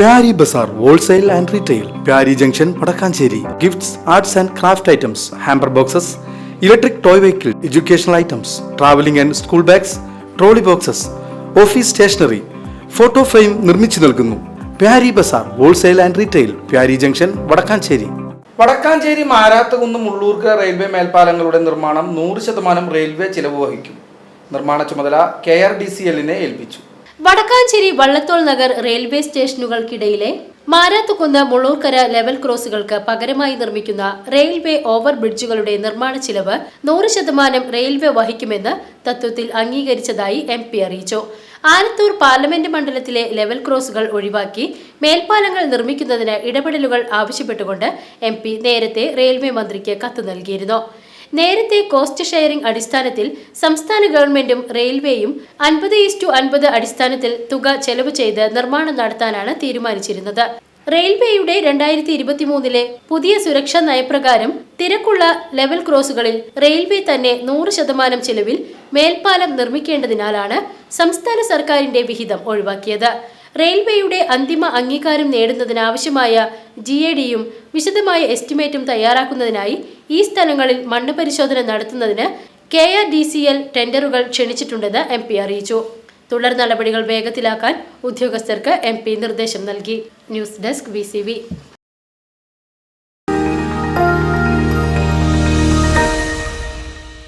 Pyari Bazar wholesale and retail Pyari junction Vadakkanchery. Gifts arts and craft items hamper boxes electric toy vehicle educational items travelling and school bags trolley boxes office stationery photo frame നിർമ്മിച്ചു നൽകുന്നു. Pyari Bazar wholesale and retail Pyari junction Vadakkanchery. Vadakkanchery Marathukunnu Mullurkara railway മേൽപ്പാലങ്ങളുടെ നിർമ്മാണം നൂറ് ശതമാനം railway ചിലവ് വഹിക്കും. നിർമ്മാണ ചുമതല K R D C എല്ലിനെ ഏൽപ്പിച്ചു. വടക്കാഞ്ചേരി വള്ളത്തോൾ നഗർ റെയിൽവേ സ്റ്റേഷനുകൾക്കിടയിലെ മാരാത്തുകുന്ന് മുള്ളൂർക്കര ലെവൽ ക്രോസുകൾക്ക് പകരമായി നിർമ്മിക്കുന്ന റെയിൽവേ ഓവർ ബ്രിഡ്ജുകളുടെ നിർമ്മാണ ചിലവ് നൂറ് ശതമാനം റെയിൽവേ വഹിക്കുമെന്ന് തത്വത്തിൽ അംഗീകരിച്ചതായി എം പി അറിയിച്ചു. ആലത്തൂർ പാർലമെന്റ് മണ്ഡലത്തിലെ ലെവൽ ക്രോസുകൾ ഒഴിവാക്കി മേൽപ്പാലങ്ങൾ നിർമ്മിക്കുന്നതിന് ഇടപെടലുകൾ ആവശ്യപ്പെട്ടുകൊണ്ട് എം നേരത്തെ റെയിൽവേ മന്ത്രിക്ക് കത്ത് നൽകിയിരുന്നു. നേരത്തെ കോസ്റ്റ് ഷെയറിംഗ് അടിസ്ഥാനത്തിൽ സംസ്ഥാന ഗവൺമെന്റും റെയിൽവേയും അൻപത് ഈസ്റ്റു അൻപത് അടിസ്ഥാനത്തിൽ തുക ചെലവ് ചെയ്ത് നിർമ്മാണം നടത്താനാണ് തീരുമാനിച്ചിരുന്നത്. റെയിൽവേയുടെ രണ്ടായിരത്തി ഇരുപത്തിമൂന്നിലെ പുതിയ സുരക്ഷാ നയപ്രകാരം തിരക്കുള്ള ലെവൽ ക്രോസുകളിൽ റെയിൽവേ തന്നെ നൂറ് ശതമാനം ചെലവിൽ മേൽപ്പാലം നിർമ്മിക്കേണ്ടതിനാലാണ് സംസ്ഥാന സർക്കാരിന്റെ വിഹിതം ഒഴിവാക്കിയത്. റെയിൽവേയുടെ അന്തിമ അംഗീകാരം നേടുന്നതിനാവശ്യമായ ജി എ ഡിയും വിശദമായ എസ്റ്റിമേറ്റും തയ്യാറാക്കുന്നതിനായി ഈ സ്ഥലങ്ങളിൽ മണ്ണ് പരിശോധന നടത്തുന്നതിന് K R D C L ടെൻഡറുകൾ ക്ഷണിച്ചിട്ടുണ്ടെന്ന് എം പി അറിയിച്ചു. തുടർ നടപടികൾ വേഗത്തിലാക്കാൻ ഉദ്യോഗസ്ഥർക്ക് എം പി നിർദ്ദേശം നൽകി. News desk V.